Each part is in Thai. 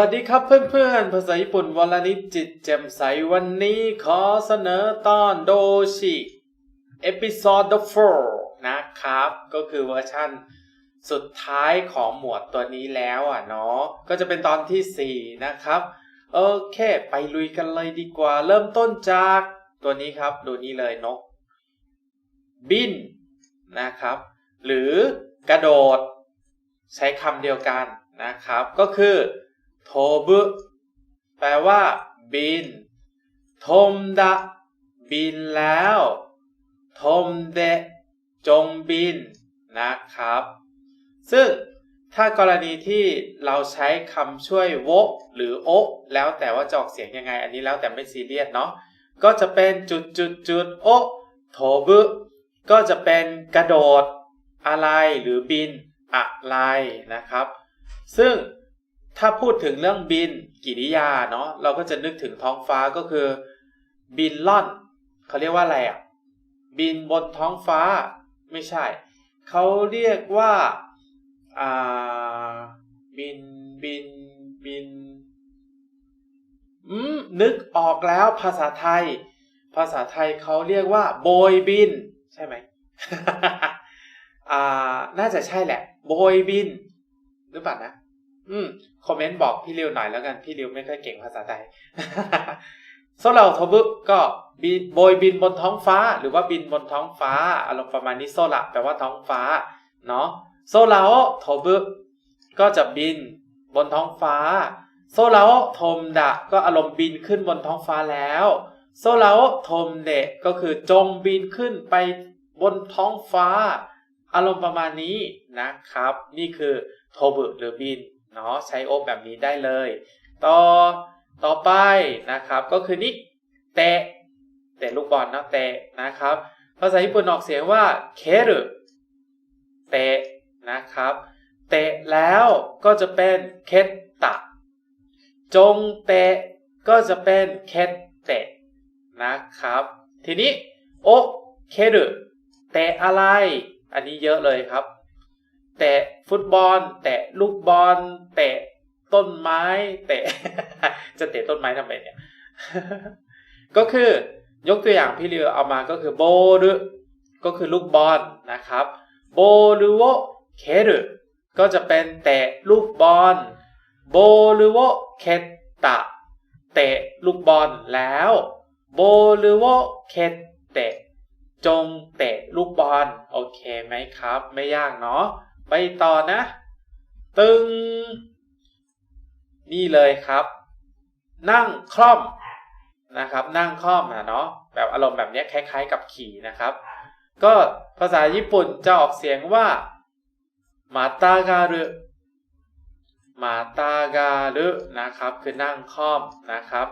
วัสดีครับเพื่อนๆ ภาษาญี่ปุ่นวลนิดจิตแจ่มใสวันนี้ขอเสนอตอนโดชิเอพิโซด4นะครับ ก็คือเวอร์ชั่นสุดท้ายของหมวดตัวนี้แล้วอะเนาะก็จะเป็นตอนทีสี่ 4 นะครับ โอเค ไปลุยกันเลยดีกว่า เริ่มต้นจากตัวนี้ครับ ดูนี้เลยนก บินนะครับ หรือกระโดด ใช้คำเดียวกันนะครับ ก็คือ โทบุแปลว่า บิน ทมดะ บินแล้ว ทมเดะจงบินนะครับ ซึ่งถ้ากรณีที่เราใช้คำช่วยโวะหรือโอะแล้วแต่ว่าจอกเสียงยังไง อันนี้แล้วแต่ไม่ซีเรียสเนาะก็จะเป็นจุดจุดจุดโอโทบุก็จะเป็นกระโดดอะไรหรือบินอะไรนะครับ ซึ่ง ถ้าพูดถึงเรื่องบินกิริยาเนาะเราก็จะนึกถึงท้องฟ้าก็คือ บินล่อนเขาเรียกว่าอะไรอะ่ะ บินบนท้องฟ้าไม่ใช่ เขาเรียกว่าอ่าบินบินบินอืมนึกออกแล้วภาษาไทย ภาษาไทยเขาเรียกว่า โบยบิน ใช่ไหมอ่า น่าจะใช่แหละ โบยบิน หรือเปล่านะ อืม คอมเมนต์บอกพี่ริวหน่อยแล้วกันพี่ริวไม่ค่อยเก่งภาษาไทยโซเราทบุก็บินโบยบินบนท้องฟ้า หรือว่าบินบนท้องฟ้าอารมณ์ประมาณนี้โซละแปลว่าท้องฟ้าเนาะโซเราโทบุก็จะบินบนท้องฟ้า โซเราโทมดะ ก็อารมณ์บินขึ้นบนท้องฟ้าแล้วโซเราโทมเดะก็คือจงบินขึ้นไปบนท้องฟ้า อารมณ์ประมาณนี้นะครับ นี่คือโทบุหรือบิน เนาะใช้โอบแบบนี้ได้เลย ต่อต่อไปนะครับ ก็คือนี่เตะเตะลูกบอลนะเตะนะครับ ภาษาญี่ปุ่นออกเสียงว่าเครุเตะนะครับ เตะแล้วก็จะเป็นเคตตะ จงเตะก็จะเป็นเคตเตะนะครับ ทีนี้โอเครุเตะอะไร อันนี้เยอะเลยครับ เตะฟุตบอลเตะลูกบอลเตะต้นไม้เตะจะเตะต้นไม้ทำไมเนี่ย ก็คือยกตัวอย่างพี่เรือเอามาก็คือโบรุก็คือลูกบอลนะครับโบรุโวเครุก็จะเป็นเตะลูกบอลโบรุโวเคตะเตะลูกบอลแล้วโบรุโวเคเตะจงเตะลูกบอลโอเคไหมครับ ไม่ยากเนาะ ไปต่อนะ ตึง นี่เลยครับ นั่งคล่อมนะครับ นั่งคล่อมนะเนาะแบบอารมณ์แบบนี้คล้าย ๆ กับขี่นะครับ ก็ภาษาญี่ปุ่นจะออกเสียงว่ามาตากาลุมาตากาลุนะครับ คือนั่งคล่อมนะครับ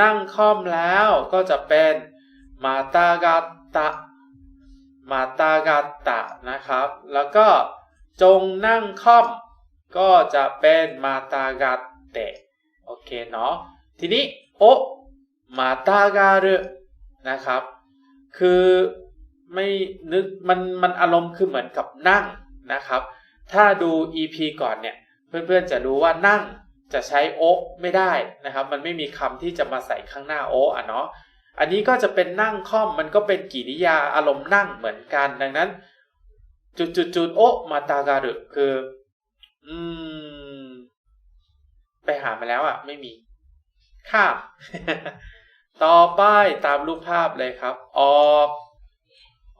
นั่งคล่อมแล้วก็จะเป็นมาตากาตะมาตากาตะนะครับ แล้วก็ จงนั่งค่อม ก็จะเป็นมาตากาเตะโอเคเนาะทีนี้โอมาตาการุนะครับ คือไม่นึกมันมันอารมณ์คือเหมือนกับนั่งนะครับ ถ้าดู EP ก่อนเนี่ย เพื่อนๆจะรู้ว่านั่งจะใช้โอไม่ได้นะครับ มันไม่มีคำที่จะมาใส่ข้างหน้าโออะเนาะอันนี้ก็จะเป็นนั่งค่อมมันก็เป็นกิริยาอารมณ์นั่งเหมือนกัน ดังนั้น จุดจุดจุดโอมาตาการุคือ อืม ไปหามาแล้วอะ ไม่มีข้ามต่อไปตามรูปภาพเลยครับ ออก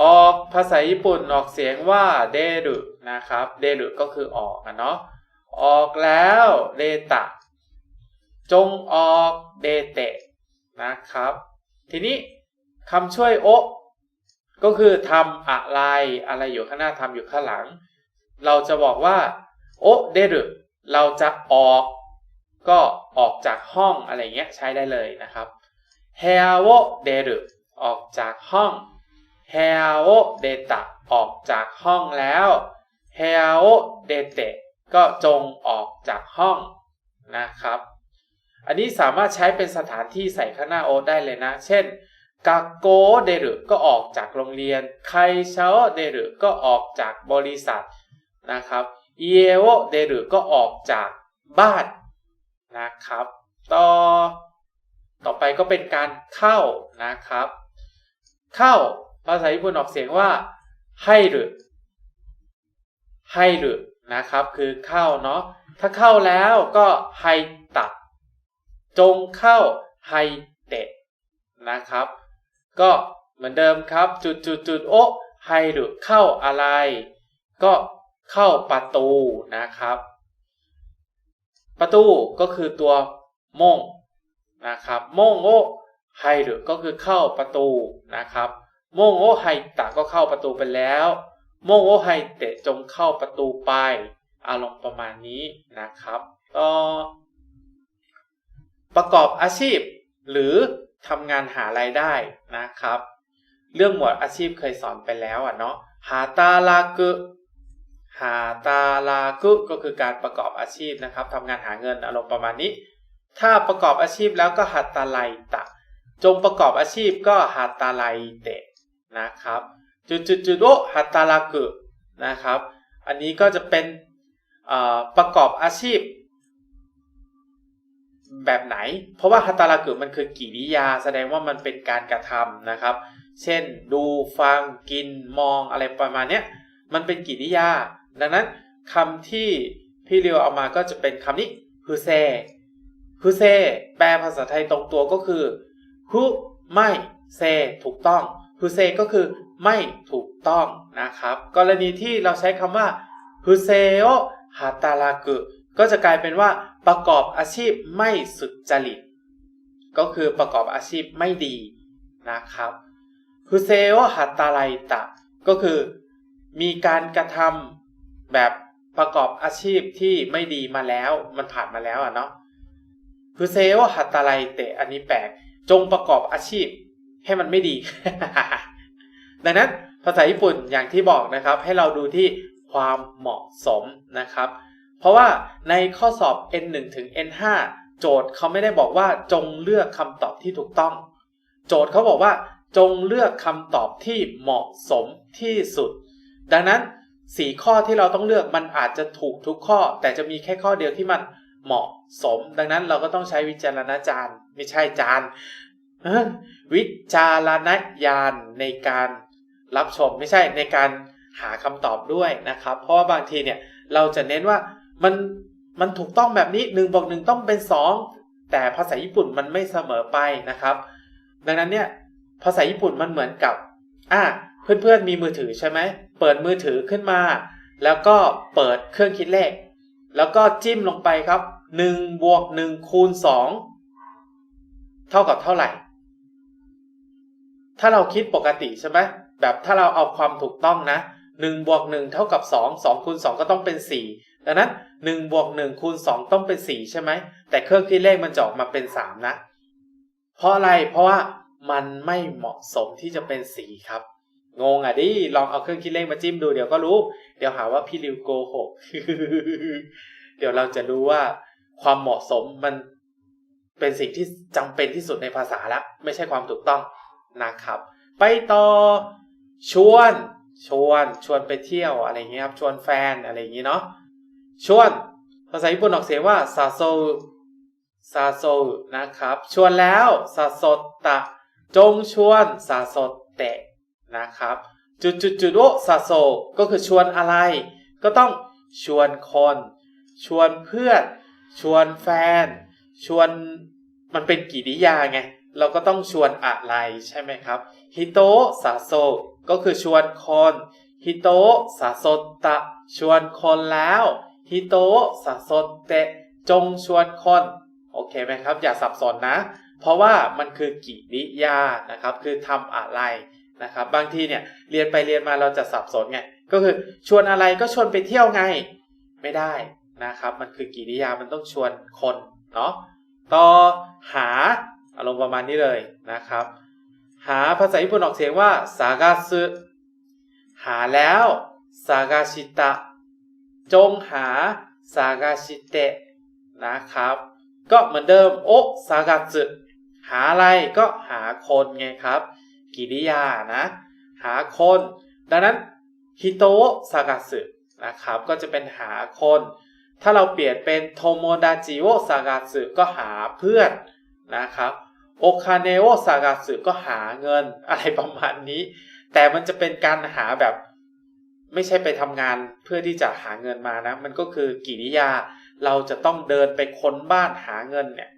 ออกภาษาญี่ปุ่นออกเสียงว่าเดรุนะครับ เดรุก็คือออกนะเนาะออกแล้วเดตะ จงออกเดเตะนะครับ ทีนี้คำช่วยโอ ก็คือทำอะไรอะไรอยู่ข้างหน้าทำอยู่ข้างหลัง เราจะบอกว่า โอเดรุเราจะออกก็ออกจากห้องอะไรเงี้ยใช้ได้เลยนะครับเฮโอเดรุออกจากห้องเฮโอเดตะออกจากห้องแล้วเฮโอเดเตะก็จงออกจากห้องนะครับ อันนี้สามารถใช้เป็นสถานที่ใส่ข้างหน้าโอได้เลยนะ เช่น กาโกเดรุก็ออกจากโรงเรียนไคเชาเดรุก็ออกจากบริษัทนะครับเอโอเดรุก็ออกจากบ้านนะครับ ต่อ ต่อไปก็เป็นการเข้านะครับ เข้าภาษาญี่ปุ่นออกเสียงว่าให้หรือให้หรือนะครับ คือเข้าเนาะถ้าเข้าแล้วก็ให้ตัดจงเข้าให้เตะนะครับ ก็เหมือนเดิมครับ จุดจุดจุดโอะให้หรือเข้าอะไร ก็เข้าประตูนะครับ ประตูก็คือตัวโมงนะครับโมงโอไฮหรือก็คือเข้าประตูนะครับโมงโอไฮตะก็เข้าประตูไปแล้วโมงโอไฮเตะจงเข้าประตูไป อารมณ์ประมาณนี้นะครับต่อประกอบอาชีพ หรือ ทำงานหารายได้นะครับ เรื่องหมวดอาชีพเคยสอนไปแล้วอะเนาะหาตาลากุหาตาลากุก็คือการประกอบอาชีพนะครับทำงานหาเงินอารมณ์ประมาณนี้ ถ้าประกอบอาชีพแล้วก็หัตตาไลตะ จงประกอบอาชีพก็หัตตาไลเตะนะครับ จุดจุดจุดโอหัตตาลากุนะครับ อันนี้ก็จะเป็นประกอบอาชีพ แบบไหน เพราะว่าฮัตตารากุมันคือกิริยา แสดงว่ามันเป็นการกระทำนะครับ เช่นดูฟังกินมองอะไรประมาณนี้มันเป็นกิริยา ดังนั้นคำที่พี่เรียวเอามาก็จะเป็นคำนี้ฮูเซฮูเซแปลภาษาไทยตรงตัวก็คือฮูไม่เซถูกต้องฮูเซก็คือไม่ถูกต้องนะครับ กรณีที่เราใช้คำว่าฮูเซโอฮัตตารากุก็จะกลายเป็นว่า ประกอบอาชีพไม่สุจริต ก็คือประกอบอาชีพไม่ดีนะครับฮูเซโอฮัตตาไลตะ ก็คือมีการกระทำแบบประกอบอาชีพที่ไม่ดีมาแล้วมันผ่านมาแล้วอะเนาะฮูเซโอฮัตตาไลเตะอันนี้แปลก จงประกอบอาชีพให้มันไม่ดี ดังนั้นภาษาญี่ปุ่นอย่างที่บอกนะครับ ให้เราดูที่ความเหมาะสมนะครับ เพราะว่าในข้อสอบ N1 ถึง N5 โจทย์เขาไม่ได้บอกว่าจงเลือกคำตอบที่ถูกต้อง โจทย์เขาบอกว่า จงเลือกคำตอบที่เหมาะสมที่สุด ดังนั้นสีข้อที่เราต้องเลือกมันอาจจะถูกทุกข้อ แต่จะมีแค่ข้อเดียวที่มันเหมาะสม ดังนั้นเราก็ต้องใช้วิจารณญาณไม่ใช่จานวิจารณญาณในการรับชมไม่ใช่ในการหาคำตอบด้วยนะครับ เพราะว่าบางทีเนี่ยเราจะเน้นว่า มันมันถูกต้องแบบนี้1บวก1ต้องเป็น 2 แต่ภาษาญี่ปุ่นมันไม่เสมอไปนะครับ ดังนั้นเนี่ยภาษาญี่ปุ่นมันเหมือนกับอะเพื่อนๆมีมือถือใช่ไหมเปิดมือถือขึ้นมา แล้วก็เปิดเครื่องคิดเลข แล้วก็จิ้มลงไปครับ1บวก1คูณ2เท่ากับเท่าไหร่ ถ้าเราคิดปกติใช่ไหมแบบถ้าเราเอาความถูกต้องนะ1บวก1เท่ากับ2 2คูณ2ก็ต้องเป็น 4 ดังนั้น 1บวก1คูณ2ต้องเป็น4ใช่ไหม แต่เครื่องคิดเลขมันจะออกมาเป็น3นะ เพราะอะไร เพราะว่ามันไม่เหมาะสมที่จะเป็น4ครับ งงอะดิ ลองเอาเครื่องคิดเลขมาจิ้มดูเดี๋ยวก็รู้ เดี๋ยวหาว่าพี่ริวโกหก เดี๋ยวเราจะรู้ว่าความเหมาะสมมันเป็นสิ่งที่จำเป็นที่สุดในภาษาละไม่ใช่ความถูกต้องนะครับ ไปต่อชวน ชวน ชวนไปเที่ยวอะไรเงี้ยครับ ชวนแฟนอะไรอย่างงี้เนาะ ชวน ภาษาญี่ปุ่นออกเสียงว่าซาโซซาโซนะครับ ชวนแล้วซาโซตะ จงชวนซาโซเตะนะครับ จุดจุดจุดโอซาโซก็คือชวนอะไร ก็ต้องชวนคน ชวนเพื่อน ชวนแฟน ชวนมันเป็นกิริยาไง เราก็ต้องชวนอะไรใช่ไหมครับฮิโตซาโซก็คือชวนคนฮิโตซาโซตะ ชวนคนแล้ว ฮิโตซาโซเตะจงชวนคน โอเคไหมครับ อย่าสับสนนะ เพราะว่ามันคือกิริยานะครับ คือทำอะไรนะครับ บางทีเนี่ยเรียนไปเรียนมาเราจะสับสนไง ก็คือชวนอะไรก็ชวนไปเที่ยวไง ไม่ได้นะครับ มันคือกิริยามันต้องชวนคนเนาะ ต่อหาอารมณ์ประมาณนี้เลยนะครับ หาภาษาญี่ปุ่นออกเสียงว่าซากาซึหาแล้วซากาชิตะ จงหาซากาชิเตะนะครับ ก็เหมือนเดิมโอซากาซึหาอะไรก็หาคนไงครับ กิริยานะ หาคน ดังนั้นฮิโตะซากาสึนะครับ ก็จะเป็นหาคน ถ้าเราเปลี่ยนเป็นโทโมดาจิโอซากาสึก็หาเพื่อนนะครับโอคาเนโอซากาสึก็หาเงินอะไรประมาณนี้ แต่มันจะเป็นการหาแบบ ไม่ใช่ไปทำงานเพื่อที่จะหาเงินมานะ มันก็คือกิริยาเราจะต้องเดินไปค้นบ้านหาเงินเนี่ย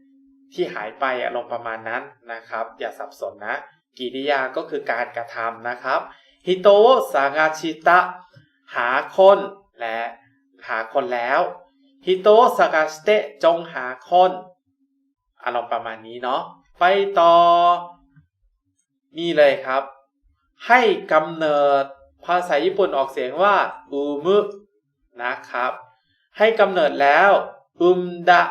ที่หายไปอะลงประมาณนั้นนะครับ อย่าสับสนนะ กิริยาก็คือการกระทำนะครับฮิโตะสางาชิตะหาคนและหาคนแล้วฮิโตะสากาชิเตะจงหาคนอารมณ์ประมาณนี้เนาะไปต่อ นี่เลยครับ ให้กำเนิด ภาษาญี่ปุ่นออกเสียงว่าอูมุนะครับ ให้กำเนิดแล้วอุมดะ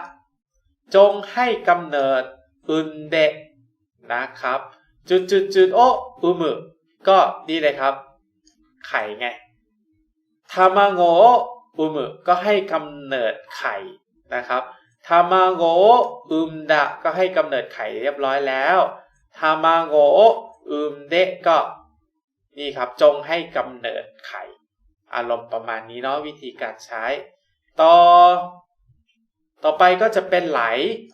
จงให้กำเนิดอุนเดะนะครับ จุดจุดจุดโออุมุก็ดีเลยครับ ไข่ไงทามาโงอุมุก็ให้กำเนิดไข่นะครับทามาโงอุมดะก็ให้กำเนิดไข่เรียบร้อยแล้วทามาโงอุมเดะก็ นี่ครับจงให้กำเนิดไข่ อารมณ์ประมาณนี้เนาะวิธีการใช้ ต่อ ต่อไปก็จะเป็นไหล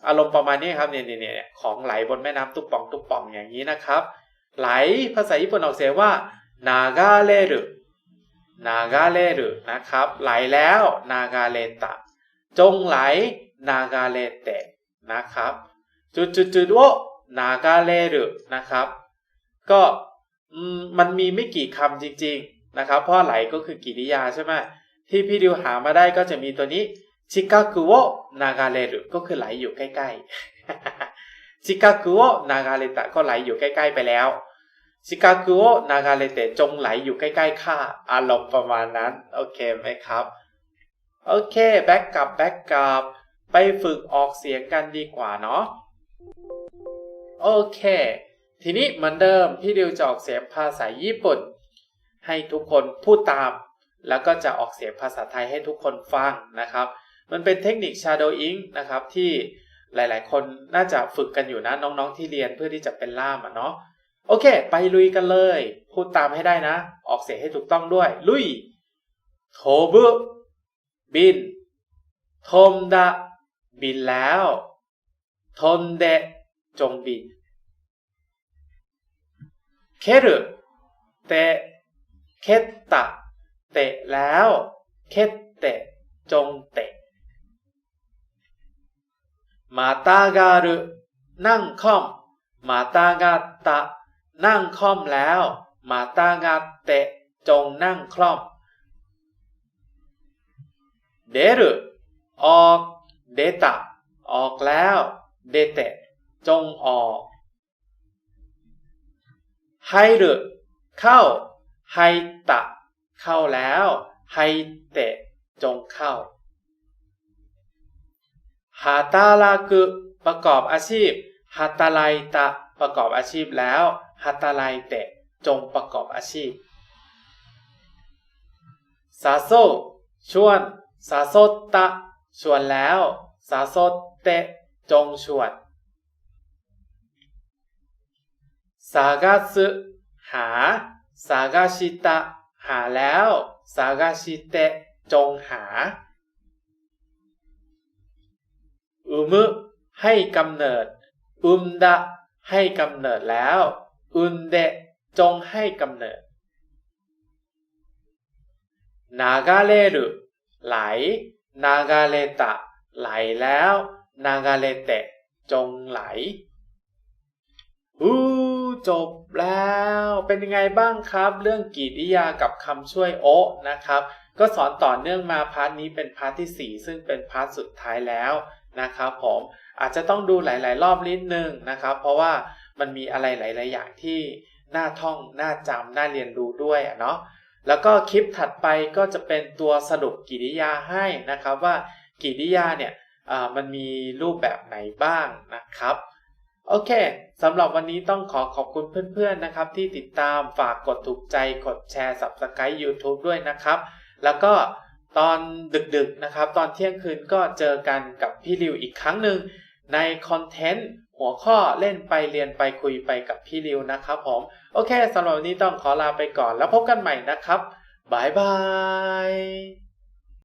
อารมณ์ประมาณนี้ครับเนี่ยเนี่ยเนี่ยของไหลบนแม่น้ำตุ๊ป่องตุ๊ป่องอย่างนี้นะครับ ไหลภาษาญี่ปุ่นออกเสียงว่านากาเลรุนากาเลรุนะครับ ไหลแล้วนากาเลตะ จงไหลนากาเลเตะนะครับ จุดจุดจุดโอนากาเลรุนะครับ ก็ มันมีไม่กี่คำจริง ๆนะครับ เพราะไหลก็คือกิริยาใช่ไหมที่พี่ดิวหามาได้ก็จะมีตัวนี้ชิกากุโอนากาเรุก็คือไหลอยู่ใกล้ๆชิกากุโอนากาเลตะก็ไหลอยู่ใกล้ๆไปแล้วชิกากุโอนากาเลเตะจงไหลอยู่ใกล้ๆข้าอารมณ์ประมาณนั้น โอเคไหมครับโอเคแบ็กกลับแบ็กกลับไปฝึกออกเสียงกันดีกว่าเนาะโอเค ทีนี้เหมือนเดิมพี่ดิวจะออกเสียงภาษาญี่ปุ่น ให้ทุกคนพูดตาม แล้วก็จะออกเสียงภาษาไทยให้ทุกคนฟังนะครับ มันเป็นเทคนิค shadowing นะครับที่หลาย ๆ คนน่าจะฝึกกันอยู่นะน้องๆที่เรียนเพื่อที่จะเป็นล่ามอะเนาะโอเค ไปลุยกันเลย พูดตามให้ได้นะ ออกเสียงให้ถูกต้องด้วย ลุยโทบุบินทมดะบินแล้วทนเดจงบิน เครุเตะเคตตะเตะแล้วเคเตะจงเตะมาตากาลุนั่งค่อมมาตากาตะ นั่งค่อมแล้วมาตากาเตะจงนั่งคล่อมเดรุออกเดตะออกแล้วเดเตะจงออก ไฮรุเข้าไฮตะ เข้าแล้วไฮเตะจงเข้าฮาตาลากุประกอบอาชีพฮาตาไลตะประกอบอาชีพแล้วฮาตาไลเตะจงประกอบอาชีพซาโซชวนซาโซตะชวนแล้วซาโซเตะจงชวน ซากาสึหาซากาชิตะหาแล้วซากาชิเตะจงหาอุมุให้กำเนิด อุมดะให้กำเนิดแล้ว อุนเดะจงให้กำเนิดนากาเลรุไหล นากาเลตะ ไหลแล้ว นากาเลเตะ จงไหล อู้ จบแล้วเป็นยังไงบ้างครับ เรื่องกริยากับคำช่วยโอะนะครับ ก็สอนต่อเนื่องมาพาร์ทนี้เป็นพาร์ทที่ 4 ซึ่งเป็นพาร์ทสุดท้ายแล้วนะครับผมอาจจะต้องดูหลาย ๆ รอบนิดนึงนะครับ เพราะว่ามันมีอะไรหลาย ๆ อย่างที่น่าท่องน่าจำน่าเรียนรู้ด้วยเนาะแล้วก็คลิปถัดไปก็จะเป็นตัวสรุปกิริยาให้นะครับว่ากิริยาเนี่ยมันมีรูปแบบไหนบ้างนะครับ โอเคสำหรับวันนี้ต้องขอขอบคุณเพื่อนๆนะครับ ที่ติดตามฝากกดถูกใจกดแชร์ Subscribe YouTube ด้วยนะครับ แล้วก็ตอนดึกๆนะครับ ตอนเที่ยงคืนก็เจอกันกับพี่ริวอีกครั้งหนึ่งในคอนเทนต์หัวข้อเล่นไปเรียนไปคุยไปกับพี่ริวนะครับผม โอเคสำหรับวันนี้ต้องขอลาไปก่อนแล้วพบกันใหม่นะครับบายบาย